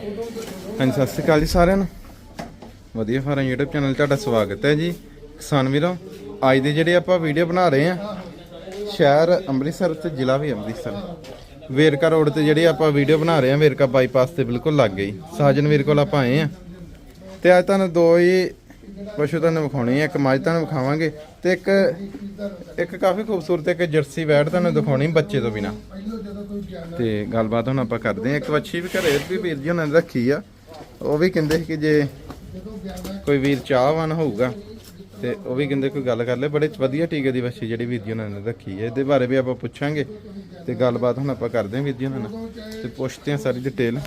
ਹਾਂਜੀ, ਸਤਿ ਸ਼੍ਰੀ ਅਕਾਲ ਜੀ ਸਾਰਿਆਂ ਨੂੰ। ਵਧੀਆ ਫਾਰਮ YouTube ਚੈਨਲ ਤੁਹਾਡਾ ਸਵਾਗਤ ਹੈ ਜੀ। ਕਿਸਾਨ ਵੀਰੋ, ਅੱਜ ਦੀ ਜਿਹੜੀ ਆਪਾਂ ਵੀਡੀਓ ਬਣਾ ਰਹੇ ਆ ਸ਼ਹਿਰ ਅੰਮ੍ਰਿਤਸਰ ਤੇ ਜ਼ਿਲ੍ਹਾ ਵੀ ਅੰਮ੍ਰਿਤਸਰ। ਵੇਰਕਾ ਰੋਡ ਤੇ ਜਿਹੜੀ ਆਪਾਂ ਵੀਡੀਓ ਬਣਾ ਰਹੇ ਆ ਵੇਰਕਾ ਬਾਈਪਾਸ ਤੇ ਬਿਲਕੁਲ ਲੱਗ ਗਈ। ਸਾਜਨ ਵੀਰ ਕੋਲ ਆਪਾਂ ਆਏ ਆ ਤੇ ਅੱਜ ਤੁਹਾਨੂੰ ਦੋ ਹੀ ਪਸ਼ੂ ਤੁਹਾਨੂੰ ਵਿਖਾਉਣੀ ਆ ਇੱਕ ਮੱਝ ਤੁਹਾਨੂੰ ਵਿਖਾਵਾਂਗੇ ਤੇ ਇੱਕ ਇੱਕ ਕਾਫੀ ਖੂਬਸੂਰਤ, ਇੱਕ ਜਰਸੀ ਵੈੜ ਤੁਹਾਨੂੰ ਦਿਖਾਉਣੀ ਬੱਚੇ ਤੋਂ ਬਿਨਾ। ਤੇ ਗੱਲਬਾਤ ਹੁਣ ਆਪਾਂ ਕਰਦੇ ਹਾਂ। ਇੱਕ ਵੱਛੀ ਵੀ ਘਰੇ ਵੀ ਵੀਰ ਜੀ ਉਹਨਾਂ ਨੇ ਰੱਖੀ ਆ। ਉਹ ਵੀ ਕਹਿੰਦੇ ਸੀ ਕਿ ਜੇ ਕੋਈ ਵੀਰ ਚਾਹਵਾਨ ਹੋਊਗਾ, ਤੇ ਉਹ ਵੀ ਕਹਿੰਦੇ ਕੋਈ ਗੱਲ ਕਰ ਲੈ। ਬੜੇ ਵਧੀਆ ਟੀਕੇ ਦੀ ਵੱਛੀ ਜਿਹੜੀ ਵੀਰ ਜੀ ਉਹਨਾਂ ਨੇ ਰੱਖੀ ਹੈ। ਇਹਦੇ ਬਾਰੇ ਵੀ ਆਪਾਂ ਪੁੱਛਾਂਗੇ ਤੇ ਗੱਲਬਾਤ ਹੁਣ ਆਪਾਂ ਕਰਦੇ ਹਾਂ ਵੀਰ ਜੀ ਉਹਨਾਂ ਨਾਲ। ਤੇ ਪੁੱਛਦੇ ਹਾਂ ਸਾਰੀ ਡਿਟੇਲ।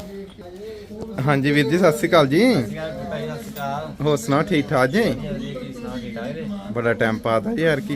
ਹਾਂਜੀ ਵੀਰ ਜੀ, ਸਤਿ ਸ਼੍ਰੀ ਅਕਾਲ ਜੀ। ਹੋਰ ਸੁਣਾ ਠੀਕ ਠਾਕ ਜੀ? ਬੜਾ ਟਾਈਮ ਪਾਤਾ ਯਾਰ ਕੀ।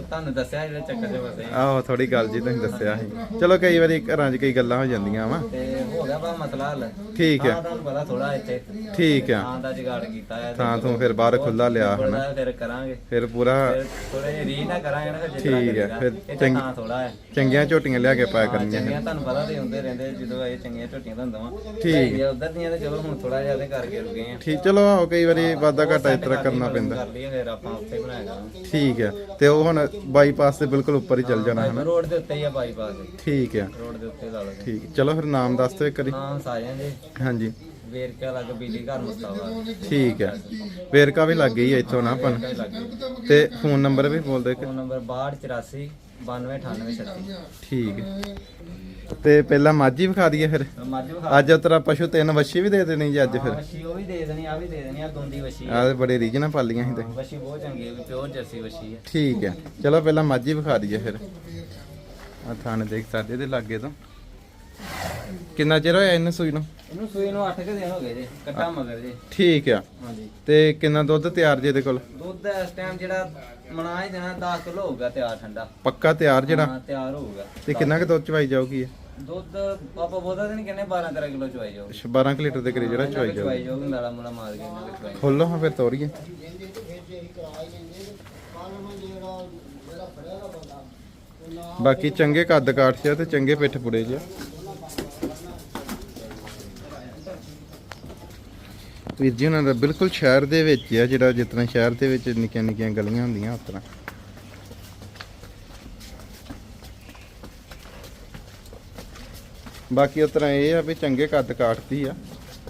ਤੁਹਾਨੂੰ ਦੱਸਿਆ ਜਿਹੜੇ ਚੱਕਰ ਦੇ ਵਸੇ ਆਹੋ ਥੋੜੀ ਗੱਲ ਜੀ ਤੁਸੀਂ ਦੱਸਿਆ ਸੀ। ਚਲੋ ਕਈ ਵਾਰੀ ਘਰਾਂ 'ਚ ਕਈ ਗੱਲਾਂ ਹੋ ਜਾਂਦੀਆਂ ਵਾ। ਤੇ ਹੋ ਗਿਆ ਬਾ ਮਸਲਾ ਹੱਲ। ਠੀਕ ਹੈ ਹਾਂ ਤੁਹਾਨੂੰ ਪਤਾ ਥੋੜਾ ਇੱਥੇ। ਠੀਕ ਆ। ਥਾਂ ਦਾ ਜੁਗਾੜ ਕੀਤਾ ਹੈ ਤਾਂ ਤੂੰ ਫਿਰ ਬਾਹਰ ਖੁੱਲਾ ਲਿਆ ਹਨਾ। ਥੋੜਾ ਫਿਰ ਕਰਾਂਗੇ। ਫਿਰ ਪੂਰਾ ਫਿਰ ਥੋੜੇ ਜਿਹੇ ਰੀ ਨਾ ਕਰਾਂਗੇ ਨਾ ਫਿਰ ਜਿੱਦਾਂ ਠੀਕ ਹੈ। ਫਿਰ ਇੱਥੇ ਚੰਗੀ- ਥਾਂ ਥੋੜਾ ਹੈ ਚੰਗੀਆਂ ਝੋਟੀਆਂ ਲਿਆ ਕੇ ਪਾਇਆ ਕਰਨੀਆਂ ਚੰਗੀਆਂ ਤੁਹਾਨੂੰ ਪਤਾ ਤੇ ਹੁੰਦੇ ਰਹਿੰਦੇ ਜਦੋਂ ਇਹ ਚੰਗੀਆਂ ਝੋਟੀਆਂ ਤੁਹਾਨੂੰ ਦਵਾਂ। ਠੀਕ। ਉਧਰ ਦੀਆਂ ਤੇ ਚਲੋ ਹੁਣ ਥੋੜਾ ਜਿਹਾ ਉਹਦੇ ਕਰਕੇ ਰੁਕੇ ਆ। ਠੀਕ ਚਲੋ ਆਹੋ ਕਈ ਵਾਰੀ ਵਾਧਾ ਘਾਟਾ ਇਸ ਤਰ੍ਹਾਂ ਕਰਨਾ ਪੈਂਦਾ। ਕਰ ਲਈਏ ਫਿਰ ਆਪਾਂ ਉੱਥੇ ਬਣਾਇਆ ਕਰਾਂਗੇ ਠੀਕ ਹੈ। ਤੇ ਉਹ ਹੁਣ ਬਾਈਪਾਸ ਦੇ ਬਿਲਕੁਲ ਉੱਪਰ ਹੀ ਚੱਲ ਜਾਣਾ ਹੈ ਨਾ? ਰੋਡ ਦੇ ਉੱਤੇ ਹੀ ਆ ਬਾਈਪਾਸ ਠੀਕ ਹੈ। ਰੋਡ ਦੇ ਉੱਤੇ ਲਾ ਲਓ ਠੀਕ ਚਲੋ ਫਿਰ ਨਾਮ ਦੱਸ ਦਿਓ ਇੱਕ ਵਾਰੀ। ਨਾਮ ਸਾਰਿਆਂ ਦੇ। ਹਾਂਜੀ। ਵੇਰਕਾ ਲੱਗ ਬਿਜਲੀ ਘਰ ਮੁਸਤਾਫਾ ਠੀਕ ਹੈ। ਵੇਰਕਾ ਵੀ ਲੱਗ ਗਈ ਇੱਥੋਂ ਨਾ ਆਪਾਂ। ਨੂੰ। ਤੇ ਫੋਨ ਨੰਬਰ ਵੀ ਬੋਲ ਦਿਓ ਇੱਕ। ਫੋਨ ਨੰਬਰ 6284 929836 ਠੀਕ ਹੈ। ਤੇ ਪਹਿਲਾਂ ਮਾਝੀ ਵਿਖਾ ਦਈਏ ਫਿਰ। ਮੱਝ ਵਿਖਾ ਅੱਜ ਤੇਰਾ ਪਸ਼ੂ ਤਿੰਨ ਵੱਛੀ ਵੀ ਦੇ ਦੇਣੀ ਜੀ ਅੱਜ ਫਿਰ। ਵਸ਼ੀ ਉਹ ਵੀ ਦੇ ਦੇਣੀ ਆ ਵੀ ਦੇ ਦੇਣੀ ਆ ਦੋਂਦੀ ਵਸ਼ੀ ਆਹ ਬੜੇ ਰੀਜਨਾਂ ਪਾਲੀਆਂ ਸੀ ਤੇ। ਵਸ਼ੀ ਬਹੁਤ ਚੰਗੀ ਹੈ ਪਿਓਰ ਜਰਸੀ ਵਸ਼ੀ ਹੈ ਠੀਕ ਹੈ ਚਲੋ ਪਹਿਲਾਂ ਮਾਝੀ ਵਿਖਾ ਦਈਏ ਫਿਰ। ਆ ਥਾਣੇ ਦੇਖ ਸਕਦੇ ਦੇ ਲਾਗੇ ਤੋਂ। ਕਿੰਨਾ ਚਿਰ ਹੋਇਆ ਇਹਨੂੰ ਸੂਈ ਨੂੰ? ਇਹਨੂੰ ਸੂਈ ਨੂੰ 8 ਕਿ ਦਿਨ ਹੋ ਗਏ ਜੇ ਕੱਟਾ ਮਗਰ ਜੇ। ਠੀਕ ਆ। ਹਾਂਜੀ। ਤੇ ਕਿੰਨਾ ਦੁੱਧ ਤਿਆਰ ਜੇ ਇਹਦੇ ਕੋਲ? ਦੁੱਧ ਇਸ ਟਾਈਮ ਜਿਹੜਾ ਮਨਾ ਹੀ ਦੇਣਾ 10 ਕਿਲੋ ਹੋਊਗਾ ਤਿਆਰ ਠੰਡਾ। ਪੱਕਾ ਤਿਆਰ ਜਿਹੜਾ? ਹਾਂ, ਤਿਆਰ ਹੋਊਗਾ। ਤੇ ਕਿੰਨਾ ਕੁ ਦੁੱਧ ਚਵਾਈ ਜਾਊਗੀ ਇਹ? ਦੁੱਧ ਪਾਪਾ ਬੋਦਾ ਤੇ ਨਹੀਂ ਕਹਿੰਦੇ 12 13 ਕਿਲੋ ਚਵਾਈ ਜਾਓ ਅੱਛਾ, 12 ਕੁ ਲੀਟਰ ਦੇ ਕਰੀਬ ਜਿਹੜਾ ਚਵਾਈ ਜਾਊਗੀ। ਚਵਾਈ ਜਾਊਗੀ ਨਾਲਾ ਮੁਲਾ ਮਾਰ ਕੇ ਇਹਨਾਂ ਦੇ ਚਵਾਈ ਖੋਲੋ ਹਾਂ ਫਿਰ ਤੋਰੀਏ। ਬਾਕੀ ਚੰਗੇ ਕੱਦ ਕਾਠ ਚ ਆ ਤੇ ਚੰਗੇ ਪਿੱਠ ਪੁੜੇ ਚ ਆ। ਵੀਰ ਜੀ, ਉਹਨਾਂ ਦਾ ਬਿਲਕੁਲ ਸ਼ਹਿਰ ਦੇ ਵਿੱਚ ਆ, ਜਿਹੜਾ ਜਿਸ ਸ਼ਹਿਰ ਦੇ ਵਿੱਚ ਨਿੱਕੀਆਂ ਨਿੱਕੀਆਂ ਗਲੀਆਂ ਹੁੰਦੀਆਂ, ਉਸ ਤਰ੍ਹਾਂ। ਬਾਕੀ ਉਸ ਤਰ੍ਹਾਂ ਇਹ ਆ ਵੀ ਚੰਗੇ ਕੱਦ ਕਾਟਦੀ ਆ,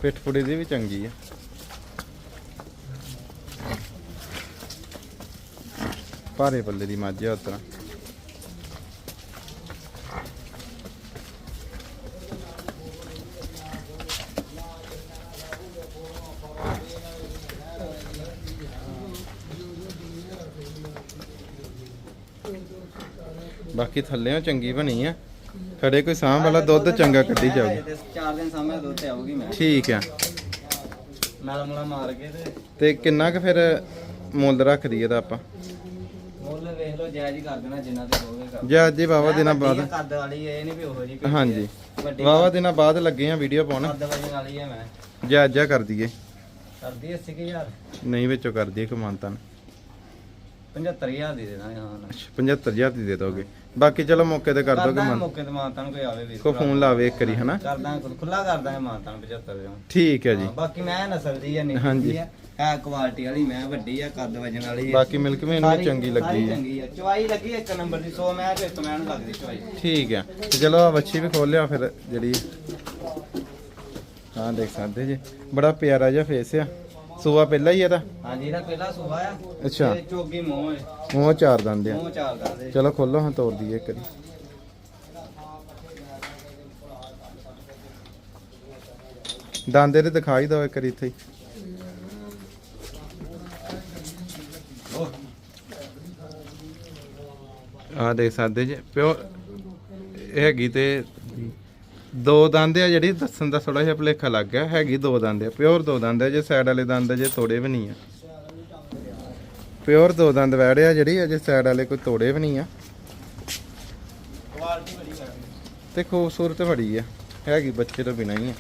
ਪਿੱਠ ਪੁੜੇ ਦੀ ਵੀ ਚੰਗੀ ਆ। ਭਾਰੇ ਪੱਲੇ ਦੀ ਮੱਝ ਆ, ਉਸ ਤਰ੍ਹਾਂ। ਬਾਕੀ ਥੱਲੇੋਂ ਚੰਗੀ ਬਣੀ ਆ। ਖੜੇ ਕੋਈ ਸਾਂਭ ਵਾਲਾ ਦੁੱਧ ਚੰਗਾ ਕੱਢੀ ਜਾਊਗੀ। ਚਾਰ ਦਿਨ ਸਾਹਮਣੇ ਦੁੱਧ ਤੇ ਆਊਗੀ ਮੈਂ। ਠੀਕ ਆ। ਨਾਲਾ ਮੁਲਾ ਮਾਰ ਕੇ ਤੇ। ਤੇ ਕਿੰਨਾ ਕੁ ਫਿਰ ਮੁੱਲ ਰੱਖਦੀ ਇਹਦਾ ਆਪਾਂ? ਮੁੱਲ ਵੇਖ ਲਓ ਜਾਇਜ਼ ਹੀ ਕਰ ਦੇਣਾ ਜਿੰਨਾ ਤੇ ਹੋਵੇ ਕਰ। ਜੇ ਹੀ ਵਾਵਾ ਦਿਨਾਂ ਬਾਅਦ। ਕੱਦ ਵਾਲੀ ਇਹ ਨਹੀਂ ਵੀ ਉਹੋ ਜੀ ਹਾਂਜੀ। ਵੱਡੀ ਵਾਵਾ ਦਿਨਾਂ ਬਾਅਦ ਲੱਗੇ ਆ ਵੀਡੀਓ ਪਾਉਣ। ਕੱਦ ਵਜਨ ਵਾਲੀ ਹੈ ਮੈਂ। ਜੇ ਅੱਜ ਆ ਕਰ ਦਈਏ ਕਰਦੀ 80000 ਨਹੀਂ ਵਿੱਚੋਂ ਕਰ ਦਈਏ ਕਮਾਨਤਾਂ 75000 ਦੀ ਦੇ ਦਾਂਗੇ ਹਾਂ। ਨਾ 75000 ਦੀ ਦੇ ਦੋਗੇ। ਬਾਕੀ ਚਲੋ ਮੌਕੇ ਤੇ ਕਰ ਦੋਗੇ ਕਰਦਾ ਮਨ ਮੌਕੇ ਤੇ ਮਾਨਤਾਂ ਨੂੰ ਕੋਈ ਆਵੇ ਵੀ ਕੋ ਫੋਨ ਲਾਵੇ ਇੱਕ ਵਾਰੀ ਹਨਾ? ਕਰਦਾ ਖੁੱਲਾ ਕਰਦਾ ਹੈ ਮਾਨਤਾਂ ਨੂੰ 75 ਦੇ ਠੀਕ ਹੈ ਜੀ। ਬਾਕੀ ਮੈਂ ਨਸਲ ਦੀ ਹੈ ਨਹੀਂ ਹਾਂਜੀ। ਹੈ ਹੈ ਕੁਆਲਿਟੀ ਵਾਲੀ ਮੈਂ ਵੱਡੀ ਆ ਕੱਦ ਵਜਨ ਵਾਲੀ ਹੈ ਬਾਕੀ ਮਿਲਕ ਵੀ ਸਾਰੀ- ਚੰਗੀ ਸਾਰੀ ਲੱਗੀ ਹੈ ਚੰਗੀ ਹੈ ਚਵਾਈ ਲੱਗੀ ਇੱਕ ਨੰਬਰ ਦੀ 100 ਮੈਂ ਤੇ ਇੱਕ ਮੈਂ ਨੂੰ ਲੱਗਦੀ ਚਵਾਈ ਠੀਕ ਹੈ। ਤੇ ਚਲੋ ਆ ਵੱਛੀ ਵੀ ਖੋਲ ਲਿਆ ਫਿਰ ਜਿਹੜੀ ਹਾਂ ਦੇਖ ਸਕਦੇ ਜੀ। ਬੜਾ ਪਿਆਰਾ ਜਿਹਾ ਫੇਸ ਆ। ਸੂਆ ਪਹਿਲਾਂ ਹੀ ਇਹਦਾ ਹਾਂਜੀ ਇਹਦਾ ਪਹਿਲਾ ਸੂਆ ਆ। ਅੱਛਾ। ਤੇ ਚੋਗੀ ਮੂੰਹ ਹੈ ਮੂੰਹ ਚਾਰ ਦੰਦ ਆ। ਮੂੰਹ ਚੱਲਦਾ ਦੇ ਚਲੋ ਖੋਲੋ ਹਾਂ ਤੋੜ ਦਈਏ ਇੱਕ ਵਾਰੀ। ਦੰਦ ਇਹਦੇ ਦਿਖਾਈ ਦਿਓ ਇੱਕ ਵਾਰੀ ਇੱਥੇ ਹੀ। ਆਹ ਦੇਖ ਸਕਦੇ ਜੀ। ਪਿਓ ਇਹ ਹੈਗੀ ਤੇ ਦੋ ਦੰਦ ਆ ਜਿਹੜੀ ਦੱਸਣ ਦਾ ਥੋੜਾ ਜਿਹਾ ਭੁਲੇਖਾ ਲੱਗ ਗਿਆ ਹੈਗੀ ਦੋ ਦੰਦ ਆ ਪਿਓਰ ਦੋ ਦੰਦ ਆ ਜੇ ਸਾਈਡ ਵਾਲੇ ਦੰਦ ਜੇ ਤੋੜੇ ਵੀ ਨਹੀਂ ਆ। ਪਿਓਰ ਦੋ ਦੰਦ ਵੈੜੇ ਆ ਜਿਹੜੀ ਅਜੇ ਸਾਈਡ ਵਾਲੇ ਕੋਈ ਤੋੜੇ ਵੀ ਨਹੀਂ ਆ। ਤੇ ਖੂਬਸੂਰਤ ਬੜੀ ਆ ਹੈਗੀ ਬੱਚੇ ਤੋਂ ਬਿਨਾਂ ਹੀ ਆ।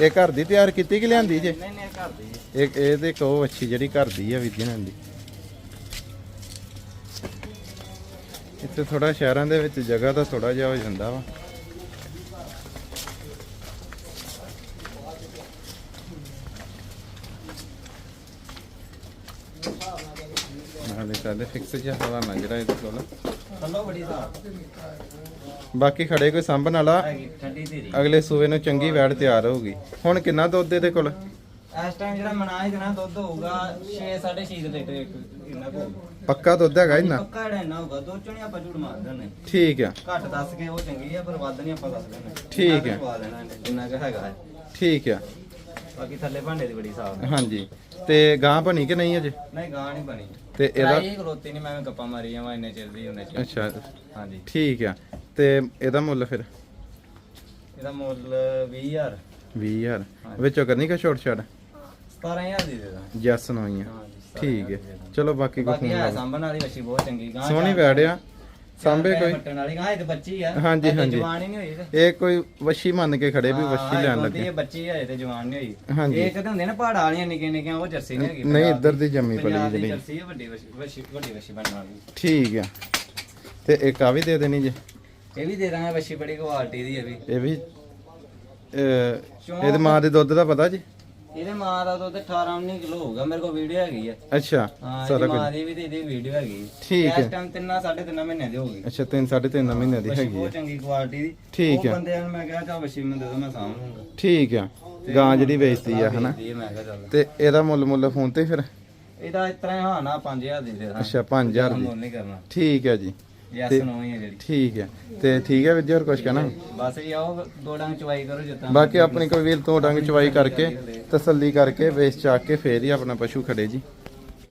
ਇਹ ਘਰ ਦੀ ਤਿਆਰ ਕੀਤੀ ਕਿ ਲਿਆਂਦੀ ਜੇ? ਨਹੀਂ ਨਹੀਂ ਘਰ ਦੀ। ਇੱਕ ਇਹ ਤੇ ਕੋ ਅੱਛੀ ਜਿਹੜੀ ਘਰ ਦੀ ਆ ਨਾਲ ਦੀ। ਤੇ ਥੋੜਾ ਸ਼ਹਿਰਾਂ ਦੇ ਵਿੱਚ ਜਗ੍ਹਾ ਦਾ ਥੋੜਾ ਜਿਹਾ ਹੋ ਜਾਂਦਾ ਵਾ। ਨਾਲੇ ਸਾਡੇ ਫਿਕਸ ਜਿਹਾ ਹਵਾ ਲੰਘ ਰਿਹਾ ਇਹਦੇ ਕੋਲ ਥੱਲੋਂ ਬੜੀ ਸਾਫ਼। ਬਾਕੀ ਖੜੇ ਕੋਈ ਸਾਂਭਣ ਵਾਲਾ? ਠੰਡੀ ਅਗਲੇ ਸੂਏ ਨੂੰ ਚੰਗੀ ਵੈੜ ਤਿਆਰ ਹੋਊਗੀ। ਹੁਣ ਕਿੰਨਾ ਦੁੱਧ ਇਹਦੇ ਕੋਲ? ਇਸ ਟਾਈਮ ਜਿਹੜਾ ਮਨਾਜ ਦੇਣਾ ਦੁੱਧ ਹੋਊਗਾ 6 6.5 ਲੀਟਰ ਇੱਕ ਇੰਨਾ ਕੁ। ਪੱਕਾ ਦੁੱਧ ਹੈਗਾ ਇੰਨਾ? ਪੱਕਾ ਜਿਹੜਾ ਇੰਨਾ ਹੋਊਗਾ ਦੋ ਚੋਂ ਆਪਾਂ ਝੂਠ ਮਾਰ ਦਿੰਦੇ। ਠੀਕ ਆ। ਘੱਟ ਦੱਸ ਕੇ ਉਹ ਚੰਗੀ ਆ ਪਰ ਵੱਧ ਨਹੀਂ ਆਪਾਂ ਦੱਸ ਦਿੰਦੇ। ਠੀਕ ਇੰਨਾ ਹੈ। ਕੁ ਪਾ ਦੇਣਾ ਇਹਨੇ, ਜਿੰਨਾ ਕੁ ਹੈਗਾ। ਠੀਕ ਆ। ਬਾਕੀ ਥੱਲੇ ਭਾਂਡੇ ਦੀ ਬੜੀ ਸਾਫ਼ ਹਾਂਜੀ। ਤੇ ਗਾਂ ਬਣੀ ਕਿ ਨਹੀਂ ਅਜੇ? ਨਹੀਂ ਗਾਂ ਨਹੀਂ ਬਣੀ। ਤੇ ਇਹਦਾ ਇਹ ਖਲੋਤੀ ਨਹੀਂ ਮੈਂ ਗੱਪਾਂ ਮਾਰੀ ਜਾਵਾਂ ਇੰਨੇ ਚਿਰ ਦੀ ਉਹਨੇ ਚ ਅੱਛਾ। ਹਾਂਜੀ। ਠੀਕ ਆ। ਤੇ ਇਹਦਾ ਮੁੱਲ ਫਿਰ? ਇਹਦਾ ਮੁੱਲ 20000 20000 ਹਾਂਜੀ। ਵਿੱਚੋਂ ਕਰਨੀ ਕਿ ਛੋਟ ਛਾੜ 17000 ਦੀ ਦੇ ਦਾਂ। ਜੈਸ ਨੂੰ ਆਈਆਂ ਹਾਂਜੀ ਠੀਕ ਹੈ। ਚਲੋ ਬਾਕੀ ਕੋ ਬਾਕੀ ਫੋਨ ਹੈ ਲਾ ਸਾਂਭਣ ਵਾਲੀ ਵੱਛੀ ਬਹੁਤ ਚੰਗੀ ਗਾਂ ਸੋਹਣੀ ਵੈੜਿਆ ਸਾਂਭੇ ਕੋਈ ਪੱਟਣ ਵਾਲੀ ਗਾਂ ਇਹ ਤੇ ਬੱਚੀ ਆ। ਹਾਂਜੀ, ਹਜੇ ਹਾਂਜੀ। ਜਵਾਨ ਹੀ ਨਹੀਂ ਹੋਈ ਤੇ। ਇਹ ਕੋਈ ਵਸ਼ੀ ਮੰਨ ਕੇ ਖੜੇ ਵੀ ਵਸ਼ੀ ਲੈਣ ਲੱਗੇ। ਇਹ ਬੱਚੀ ਹੈ ਤੇ ਜਵਾਨ ਨਹੀਂ ਹੋਈ। ਹਾਂਜੀ। ਇਹ ਤਾਂ ਹੁੰਦੇ ਨਾ ਪਹਾੜਾਂ ਵਾਲੀਆਂ ਨਿੱਕੀਆਂ ਨਿੱਕੀਆਂ ਉਹ ਜਰਸੀ ਨਹੀਂ ਹੈਗੀ ਨਹੀਂ, ਪੰਜਾਬ ਇੱਧਰ ਦੀ। ਦੀ ਜੰਮੀ ਪਲੀ ਪੰਜਾਬ ਦੀ ਜਿਹੜੀ। ਜਰਸੀ ਹੈ ਵੱਡੀ ਵੱਛੀ ਵੱਛੀ- ਵੱਡੀ ਵੱਛੀ ਬਣਨ ਵਾਲੀ। ਠੀਕ ਆ। ਤੇ ਇੱਕ ਆ ਵੀ ਦੇ ਦੇਣੀ ਜੇ। ਇਹ ਵੀ ਦੇ ਦਾਂਗੇ ਵੱਛੀ ਬੜੀ ਕੁਆਲਿਟੀ ਦੀ ਹੈ ਵੀ। ਇਹ ਵੀ ਅਹ, ਇਹਦੇ ਮਾਂ ਦੇ ਦੁੱਧ ਦਾ ਪਤਾ ਜੀ? ਇਹਦੇ ਮਾਂ ਦਾ ਦੁੱਧ 18 19 ਕਿਲੋ ਹੋਊਗਾ ਮੇਰੇ ਕੋਲ ਵੀਡੀਓ ਹੈਗੀ ਆ। ਅੱਛਾ ਹਾਂ ਇਹਦੀ ਮਾਂ ਦੀ ਵੀ ਤੇ ਇਹਦੀ ਵੀਡੀਓ ਹੈਗੀ ਠੀਕ ਹੈ। ਇਸ ਟਾਈਮ ਤਿੰਨਾਂ ਸਾਢੇ ਤਿੰਨਾਂ ਮਹੀਨੇ ਦੀ ਅੱਛਾ ਤਿੰਨ ਸਾਢੇ ਤਿੰਨ ਮਹੀਨਿਆਂ ਦੀ ਹੈਗੀ ਬਹੁਤ ਆ ਚੰਗੀ ਕੁਆਲਿਟੀ ਦੀ। ਠੀਕ ਉਹ ਹੈ। ਬੰਦਿਆਂ ਨੂੰ ਮੈਂ ਕਿਹਾ ਚਾ ਵੱਛੀ ਮੈਨੂੰ ਦੇ ਦੋ ਮੈਂ ਸਾਂਭ ਲੂੰਗਾ ਠੀਕ ਆ ਗਾਂ ਜਿਹੜੀ ਵੇਚਦੀ ਆ ਹਨਾ? ਆ, ਮੈਂ ਕਿਹਾ ਚੱਲ। ਤੇ ਇਹਦਾ ਮੁੱਲ ਮੁੱਲ ਫੋਨ ਤੇ ਫਿਰ? ਇਹਦਾ ਇਸ ਤਰ੍ਹਾਂ ਹੀ ਹਾਂ ਨਾ 5000 ਦੀ ਦੇ ਦਾਂ ਅੱਛਾ 5000 ਦੀ। ਮੁੱਲ ਨਹੀਂ ਕਰਨਾ। ਠੀਕ ਹੈ ਜੀ। ਯੈਸ ਤੇ- ਨੋ ਹੀ ਹੈ ਜਿਹੜੀ। ਠੀਕ ਹੈ ਤੇ ਠੀਕ ਹੈ ਵੀਰ ਜੀ ਹੋਰ ਕੁਝ ਕਹਿਣਾ? ਬਸ ਜੀ ਆਓ ਦੋ ਡੰਗ ਚਵਾਈ ਕਰੋ ਜਿੱਦਾਂ ਬਾਕੀ ਆਪਣੀ ਕੋਈ ਵੀਰ ਤੋਂ ਡੰਗ ਚਵਾਈ ਕਰਕੇ ਤਸੱਲੀ ਕਰਕੇ ਵੇਚ ਚਾਕ ਕੇ ਫੇਰ ਹੀ ਆਪਣਾ ਪਸ਼ੂ ਖੜੇ ਜੀ।